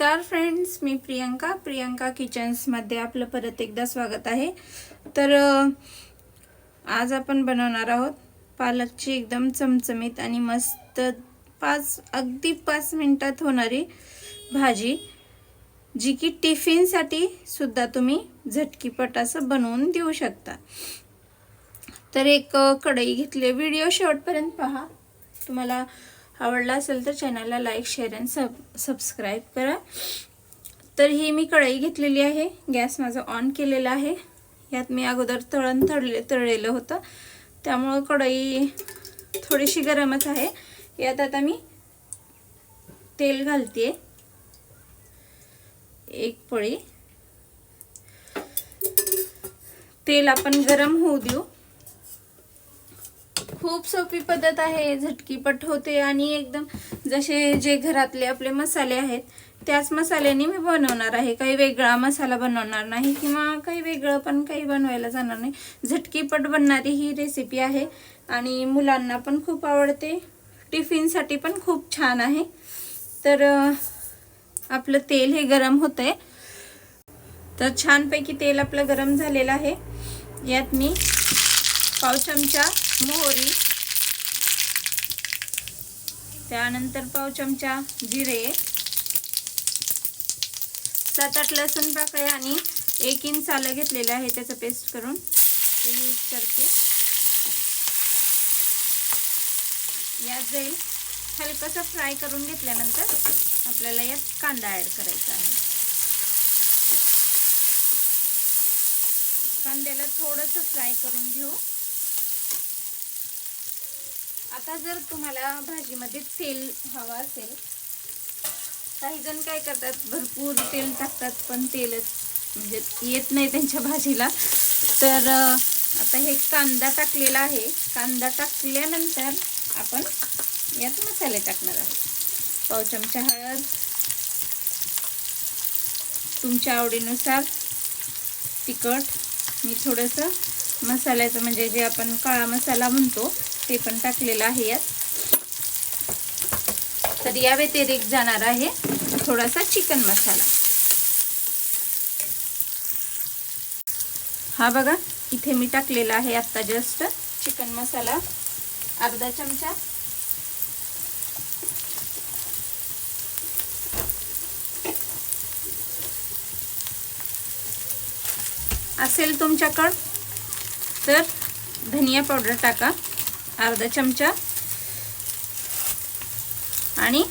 नमस्कार फ्रेंड्स मी प्रियंका. प्रियंका किचन्समध्ये आपलं परत एकदा स्वागत आहे. तर आज आपण बनवणार आहोत पालकची एकदम चमचमीत आणि मस्त पाच अगदी पाच मिनटात होणारी भाजी जी की टिफिनसाठी सुद्धा तुम्ही झटकीपट असं बनवून देऊ शकता. तर एक कढई घेतली. व्हिडिओ शेवटपर्यंत पहा. तुम्हाला आवडला असेल तर चॅनलला like share and sub subscribe करा. तर ही मी कढई घेतलेली आहे. गॅस माझा ऑन केलेला आहे. यात मी अगोदर तळण तळले तळलेलं होतं. त्यामुळं कढई थोडीशी गरमच आहे. यात आता मी तेल घालते. एक पळी. तेल आपण गरम होऊ देऊ. खूप सोपी पद्धत आहे झटकीपट होते आणि एकदम जसे जे घरातले आपले मसाले आहेत त्याच मसाल्याने मी बनवणार आहे. काही वेगळा मसाला बनवणार नाही किंवा काही वेगळं पण काही बनवायला जाणार नाही. झटकीपट बनणारी ही रेसिपी आहे आणि मुलांना पण खूप आवडते. टिफिनसाठी पण खूप छान आहे. तर आपलं तेल हे गरम होतं आहे तर छानपैकी तेल आपलं गरम झालेलं आहे. यात मी पाव चमचा मोहरी. त्यानंतर पाव चमचा जिरे. सात आठ लसूण पाकळ्या आणि एक इंच आलं घेतलेलं आहे त्याचं पेस्ट करून ते यूज करते. यात जाईल हलकंसं फ्राय करून घेतल्यानंतर आपल्याला यात कांदा ॲड करायचा आहे. कांद्याला थोडंसं फ्राय करून घेऊ. आता जर तुम्हाला भाजीमध्ये तेल हवं असेल काही जण काय करतात भरपूर तेल टाकतात पण तेलच म्हणजे येत नाही त्यांच्या भाजीला. तर आता हे कांदा टाकलेला आहे. कांदा टाकल्यानंतर आपण यात मसाले टाकणार आहोत. पाव चमचा हळद तुमच्या आवडीनुसार तिखट मी थोडंसं मसाल्याचं म्हणजे जे आपण काळा मसाला म्हणतो ते पण टाकलेलं आहे यात. तर या व्यतिरिक्त जाणार आहे थोडासा चिकन मसाला. हा बघा इथे मी टाकलेला आहे आत्ता जस्ट चिकन मसाला. अर्धा चमचा. असेल तुमच्याकडं तर धनिया पावडर टाका. अर्धा चमचा. आणि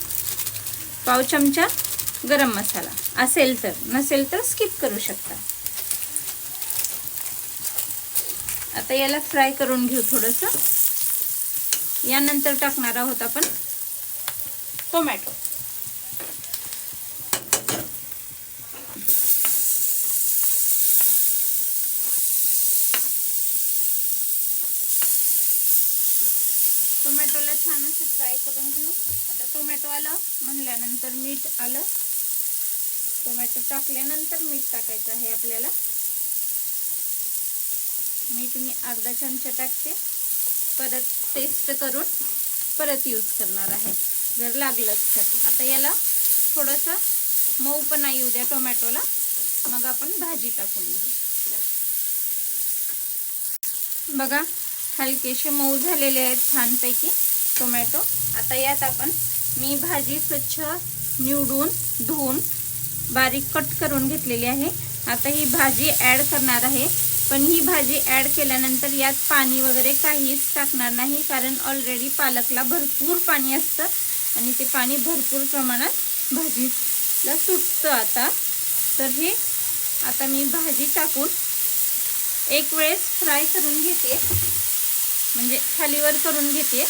पाव चमचा गरम मसाला. असेल तर. नसेल तर स्किप करू शकता. आता याला फ्राय करून घेऊ थोडंसं. यानंतर टाकणार आहोत आपण टोमॅटो टोमॅटोला छान असं फ्राय करून घेऊ. आता टोमॅटो आलं म्हणल्यानंतर मीठ आलं. टोमॅटो टाकल्यानंतर मीठ टाकायचं आहे आपल्याला. मीठ मी अर्धा चमचा टाकते. परत टेस्ट करून परत यूज करणार आहे. जर लागलंच तर. आता याला थोडंसं पण येऊ द्या टोमॅटोला. मग आपण भाजी टाकून घेऊ. बघा हलकेसे मऊ झालेले आहेत छानपैकी टोमॅटो. आता यात आपण मी भाजी स्वच्छ निवडून धुवून बारीक कट करून घेतलेली आहे. आता ही भाजी ॲड करणार आहे. पण ही भाजी ॲड केल्यानंतर यात पाणी वगैरे काहीच टाकणार नाही कारण ऑलरेडी पालकला भरपूर पाणी असतं आणि ते पाणी भरपूर प्रमाणात भाजीला सुटतं आता. तर हे आता मी भाजी टाकून एक वेळेस फ्राय करून घेते. म्हणजे खालीवर करून घेते.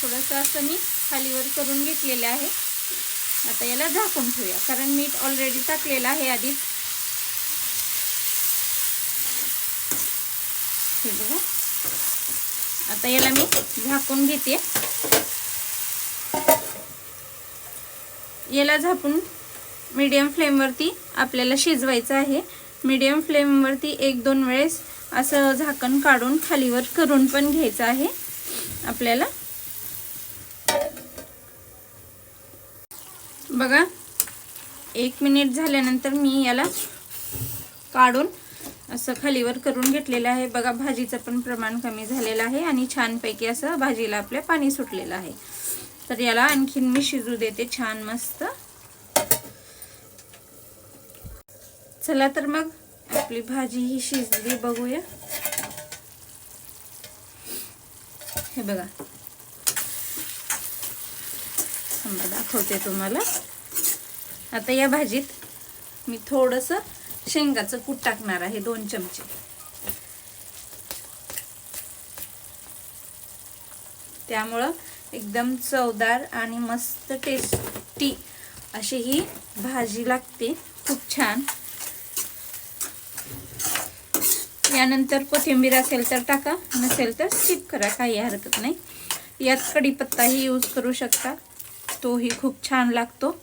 थोडंसं असं मी खालीवर करून घेतलेलं आहे. आता याला झाकून ठेवूया कारण मीठ ऑलरेडी टाकलेलं आहे आधीच हे बघा. आता याला मी झाकून घेते. याला झाकून मीडियम फ्लेमवरती आपल्याला शिजवायचं आहे. मीडियम फ्लेमवरती एक दोन वेळेस असं झाकण काढून खालीवर करून पण घ्यायचं आहे. आपल्याला बघा एक मिनिट झाल्यानंतर मी याला काढून असं खालीवर करून घेतलेलं आहे. बघा भाजीचं पण प्रमाण कमी झालेलं आहे आणि छानपैकी असं भाजीला आपल्या पाणी सुटलेलं आहे. तर याला आणखीन मी शिजू देते छान मस्त. चला तर मग आपली भाजी ही शिजली बघूया. हे बघा. दाखवते तुम्हाला. आता या भाजीत मी थोडंसं शेंगाचं कूट टाकणार आहे दोन चमचे. त्यामुळं एकदम चवदार आणि मस्त टेस्टी अशी ही भाजी लागते. खूप छान. यानंतर कोथिंबीर असेल तर टाका नसेल तर स्किप करा काही हरकत नाही. यात कढीपत्ताही यूज करू शकता. तोही खूप छान लागतो.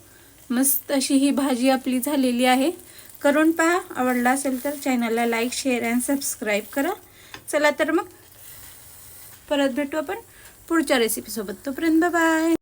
मस्त अशी ही भाजी आपली झालेली आहे. करून पहा आवडला असेल तर चॅनलला लाईक शेअर अँड सबस्क्राईब करा. चला तर मग परत भेटू आपण पुढच्या रेसिपीसोबत तोपर्यंत बाय